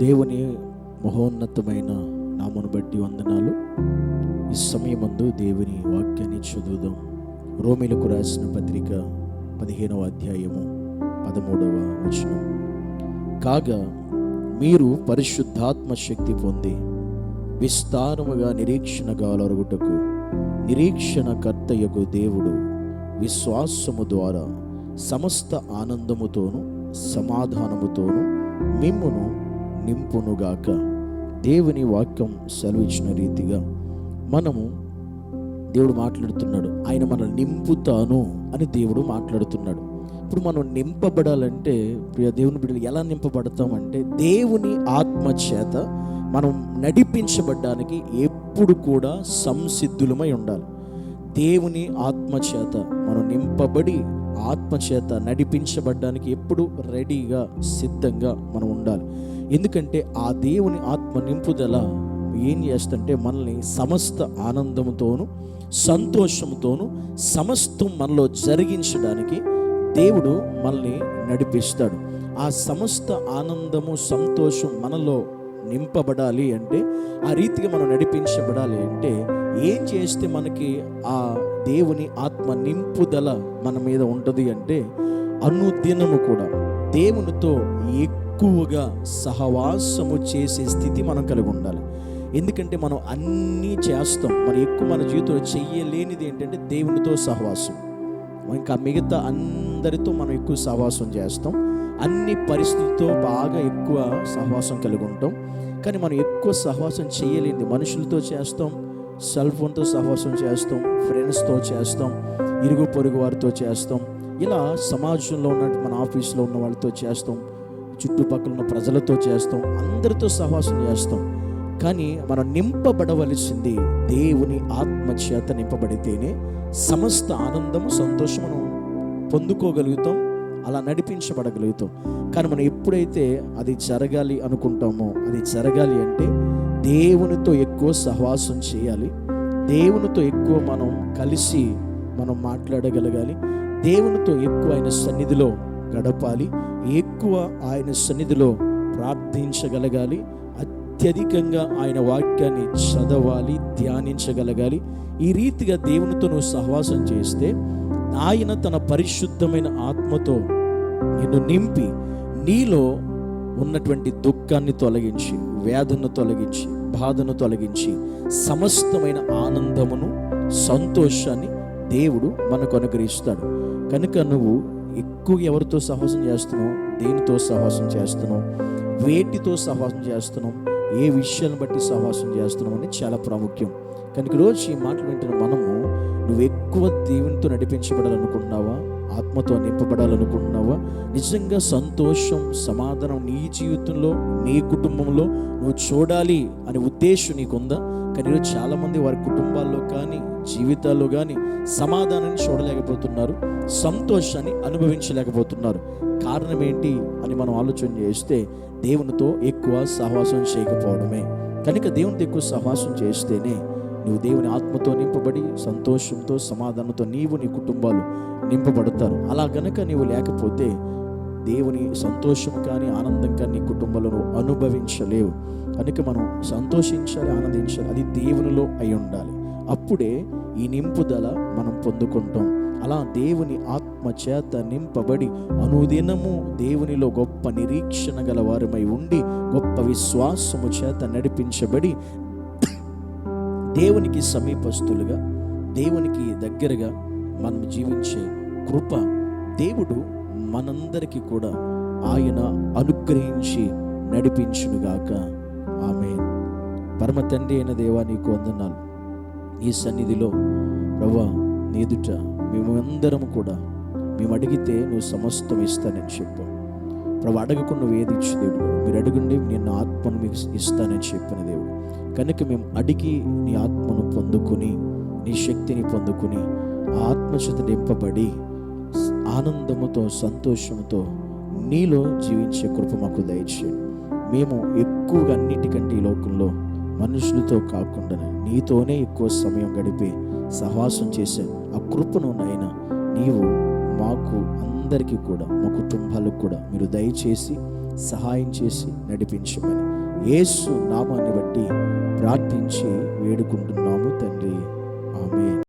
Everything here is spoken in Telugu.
దేవుని మహోన్నతమైన నామను బట్టి వందనాలు. ఈ సమయమందు దేవుని వాక్యాన్ని చదువుదాం. రోమిలకు రాసిన పత్రిక పదిహేనవ అధ్యాయము పదమూడవ వచనం. కాగా మీరు పరిశుద్ధాత్మ శక్తి పొంది విస్తారముగా నిరీక్షణ గాలరుగుటకు నిరీక్షణ కర్తయకు దేవుడు విశ్వాసము ద్వారా సమస్త ఆనందముతోను సమాధానముతోను మిమ్మును నింపునుగాక. దేవుని వాక్యం సెలవిచ్చిన రీతిగా మనము దేవుడు మాట్లాడుతున్నాడు. ఆయన మనల్ని నింపుతాను అని దేవుడు మాట్లాడుతున్నాడు. ఇప్పుడు మనం నింపబడాలంటే ప్రియ దేవుని బిడ్డలు ఎలా నింపబడతామంటే దేవుని ఆత్మ చేత మనం నడిపించబడ్డానికి ఎప్పుడు కూడా సంసిద్ధులమై ఉండాలి. దేవుని ఆత్మ చేత మనం నింపబడి ఆత్మ చేత నడిపించబడ్డానికి ఎప్పుడు రెడీగా సిద్ధంగా మనం ఉండాలి. ఎందుకంటే ఆ దేవుని ఆత్మ నింపుదల ఏం చేస్తుంటే మనల్ని సమస్త ఆనందంతోను సంతోషంతోను సమస్తం మనలో జరిగించడానికి దేవుడు మనల్ని నడిపిస్తాడు. ఆ సమస్త ఆనందము సంతోషం మనలో నింపబడాలి అంటే ఆ రీతిగా మనం నడిపించబడాలి అంటే ఏం చేస్తే మనకి ఆ దేవుని ఆత్మ నింపుదల మన మీద ఉంటుంది అంటే అనుదినము కూడా దేవునితో ఎక్కువగా సహవాసము చేసే స్థితి మనం కలిగి ఉండాలి. ఎందుకంటే మనం అన్నీ చేస్తాం. మరి ఎక్కువ మన జీవితంలో చెయ్యలేనిది ఏంటంటే దేవునితో సహవాసం. ఇంకా మిగతా అందరితో మనం ఎక్కువ సహవాసం చేస్తాం. అన్ని పరిస్థితులతో బాగా ఎక్కువ సహవాసం కలిగి ఉంటాం కానీ మనం ఎక్కువ సహవాసం చేయలేదు మనుషులతో చేస్తాం సెల్ ఫోన్తో సహవాసం చేస్తాం ఫ్రెండ్స్తో చేస్తాం ఇరుగు పొరుగు వారితో చేస్తాం. ఇలా సమాజంలో ఉన్న మన ఆఫీస్లో ఉన్న వాళ్ళతో చేస్తాం చుట్టుపక్కల ఉన్న ప్రజలతో చేస్తాం అందరితో సహవాసం చేస్తాం. కానీ మనం నింపబడవలసింది దేవుని ఆత్మ చేత నింపబడితేనే సమస్త ఆనందము సంతోషమును పొందుకోగలుగుతాం. అలా నడిపించబడగలుగుతాం. కానీ మనం ఎప్పుడైతే అది జరగాలి అనుకుంటామో అది జరగాలి అంటే దేవునితో ఎక్కువ సహవాసం చేయాలి. దేవునితో ఎక్కువ మనం కలిసి మనం మాట్లాడగలగాలి. దేవునితో ఎక్కువ ఆయన సన్నిధిలో గడపాలి. ఎక్కువ ఆయన సన్నిధిలో ప్రార్థించగలగాలి. అత్యధికంగా ఆయన వాక్యాన్ని చదవాలి ధ్యానించగలగాలి. ఈ రీతిగా దేవునితో నువ్వు సహవాసం చేస్తే ఆయన తన పరిశుద్ధమైన ఆత్మతో నిన్ను నింపి నీలో ఉన్నటువంటి దుఃఖాన్ని తొలగించి వేదనను తొలగించి బాధను తొలగించి సమస్తమైన ఆనందమును సంతోషాన్ని దేవుడు మనకు అనుగ్రహిస్తాడు. కనుక నువ్వు ఎక్కువ ఎవరితో సహవాసం చేస్తున్నావు? దేనితో సహవాసం చేస్తున్నావు? వేటితో సహవాసం చేస్తున్నాం ఏ విషయాన్ని బట్టి సహవాసం చేస్తున్నావు? అని చాలా ప్రాముఖ్యం. కనుక రోజు ఈ మాటలు వింటున్న మనము నువ్వు ఎక్కువ దేవునితో నడిపించబడాలనుకుంటున్నావా ఆత్మతో నింపబడాలనుకుంటున్నావా నిజంగా సంతోషం సమాధానం నీ జీవితంలో నీ కుటుంబంలో నువ్వు చూడాలి అనే ఉద్దేశం నీకుందా? కానీ ఈరోజు చాలామంది వారి కుటుంబాల్లో కానీ జీవితాల్లో కానీ సమాధానాన్ని చూడలేకపోతున్నారు సంతోషాన్ని అనుభవించలేకపోతున్నారు. కారణం ఏంటి అని మనం ఆలోచన చేస్తే దేవునితో ఎక్కువ సహవాసం చేయకపోవడమే. కనుక దేవునితో ఎక్కువ సహవాసం చేస్తేనే నువ్వు దేవుని ఆత్మతో నింపబడి సంతోషంతో సమాధానంతో నీవు నీ కుటుంబాలు నింపబడతారు. అలా గనక నీవు లేకపోతే దేవుని సంతోషం కానీ ఆనందం కానీ నీ కుటుంబంలో నువ్వు అనుభవించలేవు. కనుక మనం సంతోషించాలి ఆనందించాలి అది దేవునిలో అయి ఉండాలి. అప్పుడే ఈ నింపుదల మనం పొందుకుంటాం. అలా దేవుని ఆత్మ చేత నింపబడి అనుదినము దేవునిలో గొప్ప నిరీక్షణ గల వారమై ఉండి గొప్ప విశ్వాసము చేత నడిపించబడి దేవునికి సమీపస్తులుగా దేవునికి దగ్గరగా మనం జీవించే కృప దేవుడు మనందరికీ కూడా ఆయన అనుగ్రహించి నడిపించునుగాక. ఆమె పరమ తండ్రి అయిన దేవా నీకు వందనాలు. ఈ సన్నిధిలో ప్రభా నీదుట మేము అందరం కూడా మేము అడిగితే నువ్వు సమస్తం ఇస్తానని చెప్పు ప్రభు అడగకుండా నువ్వు ఏది ఇచ్చు దేవుడు మీరు అడుగుండి నేను ఆత్మను మీకు ఇస్తానని చెప్పిన దేవుడు. కనుక మేము అడిగి నీ ఆత్మను పొందుకుని నీ శక్తిని పొందుకుని ఆత్మచేత నింపబడి ఆనందముతో సంతోషముతో నీలో జీవించే కృప మాకు దయచేయండి. మేము ఎక్కువగా అన్నిటికంటే ఈ లోకంలో మనుషులతో కాకుండా నీతోనే ఎక్కువ సమయం గడిపే సహవాసం చేసే ఆ కృపను నాయన నీవు మాకు అందరికీ కూడా మా కుటుంబాలకు కూడా మీరు దయచేసి సహాయం చేసి నడిపించమని యేసు నామాన్ని బట్టి ప్రార్థించి వేడుకుంటున్నాము తండ్రి. ఆమె